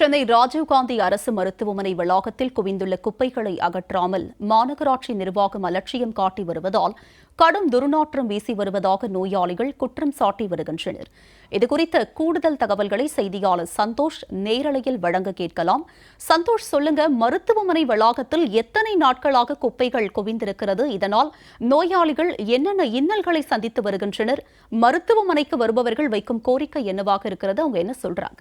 சென்னை ராஜீவ்காந்தி அரசு மருத்துவமனை வளாகத்தில் குவிந்துள்ள குப்பைகளை அகற்றாமல் மாநகராட்சி நிர்வாகம் அலட்சியம் காட்டி வருவதால் கடும் துர்நாற்றம் வீசி வருவதாக நோயாளிகள் குற்றம் சாட்டி வருகின்றனர். இதுகுறித்த கூடுதல் தகவல்களை செய்தியாளர் சந்தோஷ் நேரலையில் வழங்க கேட்கலாம். சந்தோஷ் சொல்லுங்க மருத்துவமனை வளாகத்தில் எத்தனை நாட்களாக குப்பைகள் குவிந்திருக்கிறது? இதனால் நோயாளிகள் என்னென்ன இன்னல்களை சந்தித்து வருகின்றனர்? மருத்துவமனைக்கு வருபவர்கள் வைக்கும் கோரிக்கை என்னவாக இருக்கிறது? அவங்க என்ன சொல்றாங்க?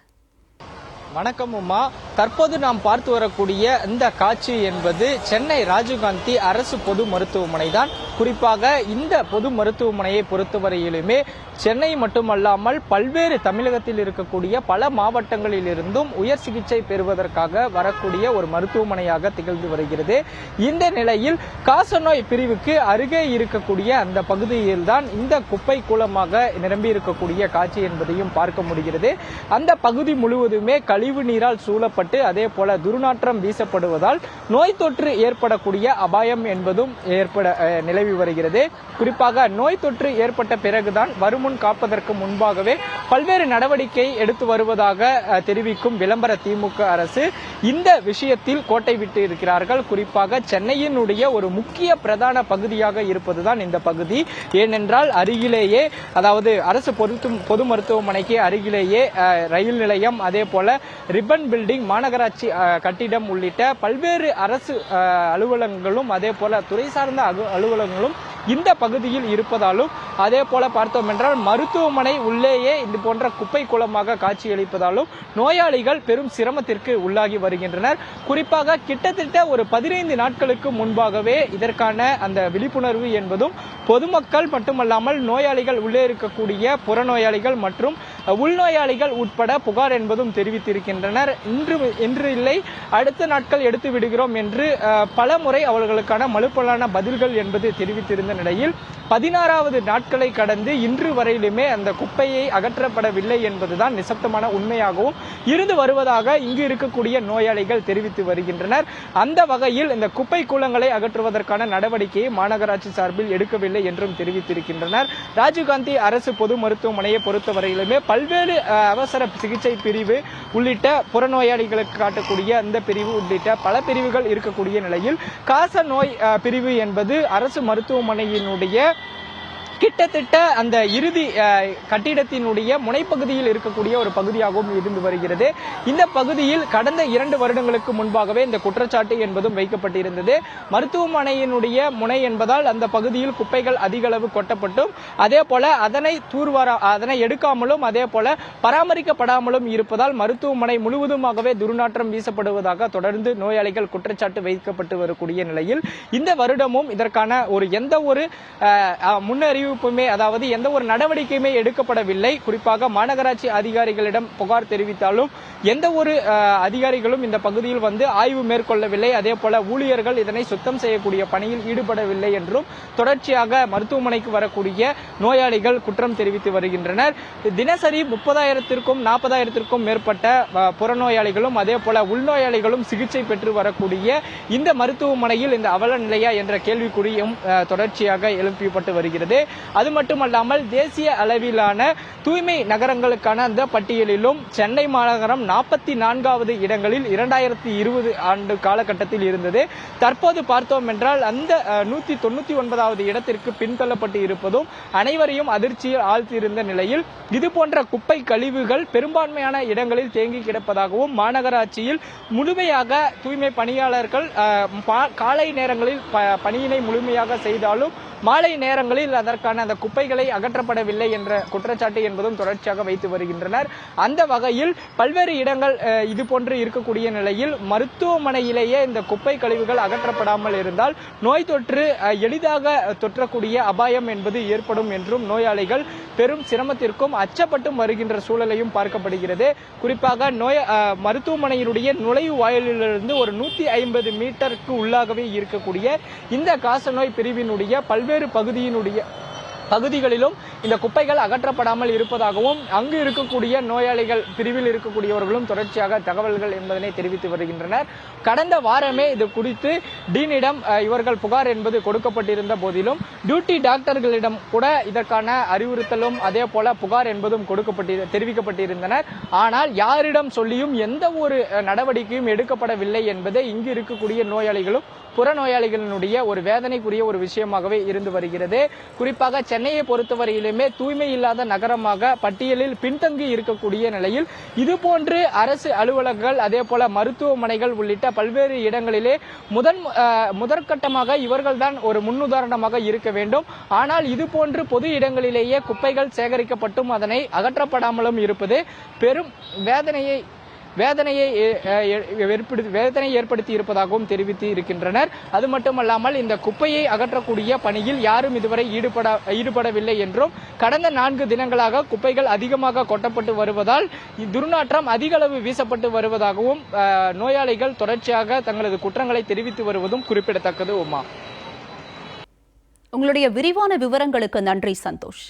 வணக்கம் உமா. தற்போது நாம் பார்த்து வரக்கூடிய இந்த காட்சி என்பது சென்னை ராஜீவ்காந்தி அரசு பொது மருத்துவமனை தான். குறிப்பாக இந்த பொது மருத்துவமனையை பொறுத்தவரையிலுமே சென்னை மட்டுமல்லாமல் பல்வேறு தமிழகத்தில் இருக்கக்கூடிய பல மாவட்டங்களில் இருந்தும் உயர் சிகிச்சை பெறுவதற்காக வரக்கூடிய ஒரு மருத்துவமனையாக திகழ்ந்து வருகிறது. இந்த நிலையில் காசநோய் பிரிவுக்கு அருகே இருக்கக்கூடிய அந்த பகுதியில் தான் இந்த குப்பை கூலமாக நிரம்பி இருக்கக்கூடிய காட்சி என்பதையும் பார்க்க முடிகிறது. அந்த பகுதி முழுவதுமே கழிவு நீரால் சூழப்பட்டு அதே போல துர்நாற்றம் வீசப்படுவதால் நோய் தொற்று ஏற்படக்கூடிய அபாயம் என்பதும் ஏற்பட நிலவி வருகிறது. குறிப்பாக நோய் தொற்று ஏற்பட்ட பிறகுதான் வருமுன் காப்பதற்கு முன்பாகவே பல்வேறு நடவடிக்கை எடுத்து வருவதாக தெரிவிக்கும் விளம்பர திமுக அரசு இந்த விஷயத்தில் கோட்டை விட்டு இருக்கிறார்கள். குறிப்பாக சென்னையினுடைய ஒரு முக்கிய பிரதான பகுதியாக இருப்பதுதான் இந்த பகுதி. ஏனென்றால் அருகிலேயே அதாவது அரசு பொது பொது மருத்துவமனைக்கு அருகிலேயே ரயில் நிலையம் அதே போல ரிப்பன் பில்டிங் மாநகராட்சி கட்டிடம் உள்ளிட்ட பல்வேறு அரசு அலுவலகங்களும் அதே போல துறை சார்ந்த அலுவலகங்களும் இந்த பகுதியில் இருப்பதாலும் அதே போல பார்த்தோம் என்றால் மருத்துவமனை உள்ளேயே இது போன்ற குப்பை குளமாக காட்சியளிப்பதாலும் நோயாளிகள் பெரும் சிரமத்திற்கு உள்ளாகி வருகின்றனர். குறிப்பாக கிட்டத்தட்ட ஒரு பதினைந்து நாட்களுக்கு முன்பாகவே இதற்கான அந்த விழிப்புணர்வு என்பதும் பொதுமக்கள் மட்டுமல்லாமல் நோயாளிகள் உள்ளே இருக்கக்கூடிய புறநோயாளிகள் மற்றும் உள்நோயாளிகள் உட்பட புகார் என்பதும் தெரிவித்திருக்கின்றனர். இன்று இன்று இல்லை அடுத்த நாட்கள் எடுத்து விடுகிறோம் என்று பல முறை அவர்களுக்கான மலுப்பலான பதில்கள் என்பது தெரிவித்திருந்த நிலையில் பதினாறாவது நாட்களை கடந்து இன்று வரையிலுமே அந்த குப்பையை அகற்றப்படவில்லை என்பதுதான் நிசப்தமான உண்மையாகவும் இருந்து வருவதாக இங்கு இருக்கக்கூடிய நோயாளிகள் தெரிவித்து வருகின்றனர். அந்த வகையில் இந்த குப்பை கூலங்களை அகற்றுவதற்கான நடவடிக்கையை மாநகராட்சி சார்பில் எடுக்கவில்லை என்றும் தெரிவித்திருக்கின்றனர். ராஜீவ்காந்தி அரசு பொது மருத்துவமனையை பொறுத்தவரையிலுமே பல்வேறு அவசர சிகிச்சை பிரிவு உள்ளிட்ட புறநோயாளிகளுக்கு காட்டக்கூடிய அந்த பிரிவு உள்ளிட்ட பல பிரிவுகள் இருக்கக்கூடிய நிலையில் காச நோய் பிரிவு என்பது அரசு மருத்துவமனை ஆணையினுடைய கிட்டத்தட்ட அந்த இறுதி கட்டிடத்தினுடைய முனைப்பகுதியில் இருக்கக்கூடிய ஒரு பகுதியாகவும் இருந்து வருகிறது. இந்த பகுதியில் கடந்த இரண்டு வருடங்களுக்கு முன்பாகவே இந்த குற்றச்சாட்டு என்பதும் வைக்கப்பட்டிருந்தது. மருத்துவமனையினுடைய முனை என்பதால் அந்த பகுதியில் குப்பைகள் அதிக அளவு கொட்டப்பட்டும். அதே போல அதனை தூர்வார அதனை எடுக்காமலும் அதே போல பராமரிக்கப்படாமலும் இருப்பதால் மருத்துவமனை முழுவதுமாகவே துர்நாற்றம் வீசப்படுவதாக தொடர்ந்து நோயாளிகள் குற்றச்சாட்டு வைக்கப்பட்டு வரக்கூடிய நிலையில் இந்த வருடமும் இதற்கான ஒரு எந்த ஒரு முன்னறிவு அறிவிப்புமே அதாவது எந்த ஒரு நடவடிக்கையுமே எடுக்கப்படவில்லை. குறிப்பாக மாநகராட்சி அதிகாரிகளிடம் புகார் தெரிவித்தாலும் எந்த ஒரு அதிகாரிகளும் இந்த பகுதியில் வந்து ஆய்வு மேற்கொள்ளவில்லை. அதே போல ஊழியர்கள் இதனை சுத்தம் செய்யக்கூடிய பணியில் ஈடுபடவில்லை என்றும் தொடர்ச்சியாக மருத்துவமனைக்கு வரக்கூடிய நோயாளிகள் குற்றம் தெரிவித்து வருகின்றனர். தினசரி முப்பதாயிரத்திற்கும் நாற்பதாயிரத்திற்கும் மேற்பட்ட புறநோயாளிகளும் அதே போல உள்நோயாளிகளும் சிகிச்சை பெற்று வரக்கூடிய இந்த மருத்துவமனையில் இந்த அவல நிலையா என்ற கேள்விக்குறியும் தொடர்ச்சியாக எழுப்பப்பட்டு வருகிறது. அது மட்டுமல்லாமல் தேசிய அளவிலான தூய்மை நகரங்களுக்கான அந்த பட்டியலிலும் சென்னை மாநகரம் நாற்பத்தி நான்காவது இடங்களில் இரண்டாயிரத்தி இருபது ஆண்டு காலகட்டத்தில் இருந்தது. தற்போது பார்த்தோம் என்றால் அந்த நூத்தி தொண்ணூத்தி ஒன்பதாவது இடத்திற்கு பின்தள்ளப்பட்டு இருப்பதும் அனைவரையும் அதிர்ச்சியில் ஆழ்த்தியிருந்த நிலையில் இது போன்ற குப்பை கழிவுகள் பெரும்பான்மையான இடங்களில் தேங்கி கிடப்பதாகவும் மாநகராட்சியில் முழுமையாக தூய்மை பணியாளர்கள் காலை நேரங்களில் பணியினை முழுமையாக செய்தாலும் மாலை நேரங்களில் அதற்கான அந்த குப்பைகளை அகற்றப்படவில்லை என்ற குற்றச்சாட்டு என்பதும் தொடர்ச்சியாக வைத்து வருகின்றனர். அந்த வகையில் பல்வேறு இடங்கள் இது போன்று இருக்கக்கூடிய நிலையில் மருத்துவமனையிலேயே இந்த குப்பை கழிவுகள் அகற்றப்படாமல் இருந்தால் நோய் தொற்று எளிதாக தொற்றக்கூடிய அபாயம் என்பது ஏற்படும் என்றும் நோயாளிகள் பெரும் சிரமத்திற்கும் அச்சப்பட்டும் வருகின்ற சூழலையும் பார்க்கப்படுகிறது. குறிப்பாக நோய் மருத்துவமனையினுடைய நுழைவு வாயிலிலிருந்து ஒரு நூத்தி ஐம்பது மீட்டருக்கு உள்ளாகவே இருக்கக்கூடிய இந்த காசநோய் பிரிவினுடைய பல்வேறு பகுதியினுடைய பகுதிகளிலும் இந்த குப்பைகள் அகற்றப்படாமல் இருப்பதாகவும் அங்கு இருக்கக்கூடிய நோயாளிகள் பிரிவில் இருக்கக்கூடியவர்களும் தொடர்ச்சியாக தகவல்கள் என்பதனை தெரிவித்து வருகின்றனர். கடந்த வாரமே இது குறித்து டீனிடம் இவர்கள் புகார் என்பது கொடுக்கப்பட்டிருந்த போதிலும் டியூட்டி டாக்டர்களிடம் கூட இதற்கான அறிவுறுத்தலும் அதே போல புகார் என்பதும் கொடுக்கப்பட்டு தெரிவிக்கப்பட்டிருந்தனர். ஆனால் யாரிடம் சொல்லியும் எந்த ஒரு நடவடிக்கையும் எடுக்கப்படவில்லை என்பதே இங்கு இருக்கக்கூடிய நோயாளிகளும் புறநோயாளிகளினுடைய ஒரு வேதனைக்குரிய ஒரு விஷயமாகவே இருந்து வருகிறது. குறிப்பாக சென்னையை பொறுத்தவரையில் நகரமே தூய்மை இல்லாத நகரமாக பட்டியலில் பின்தங்கி இருக்கக்கூடிய நிலையில் இதுபோன்று அரசு அலுவலகங்கள் அதே போல மருத்துவமனைகள் உள்ளிட்ட பல்வேறு இடங்களிலே முதன் முதற்கட்டமாக இவர்கள்தான் ஒரு முன்னுதாரணமாக இருக்க வேண்டும். ஆனால் இதுபோன்று பொது இடங்களிலேயே குப்பைகள் சேகரிக்கப்பட்டும் அதனை அகற்றப்படாமலும் இருப்பது பெரும் வேதனையை வேதனையை ஏற்படுத்தி வேதனை ஏற்படுத்தி இருப்பதாகவும் தெரிவித்து இருக்கின்றனர். அது மட்டுமல்லாமல் இந்த குப்பையை அகற்றக்கூடிய பணியில் யாரும் இதுவரை ஈடுபட ஈடுபடவில்லை என்றும் கடந்த நான்கு தினங்களாக குப்பைகள் அதிகமாக கொட்டப்பட்டு வருவதால் துர்நாற்றம் அதிக அளவு வீசப்பட்டு வருவதாகவும் நோயாளிகள் தொடர்ச்சியாக தங்களது குற்றங்களை தெரிவித்து வருவதும் குறிப்பிடத்தக்கது உமா. உங்களுடைய விரிவான விவரங்களுக்கு நன்றி சந்தோஷ்.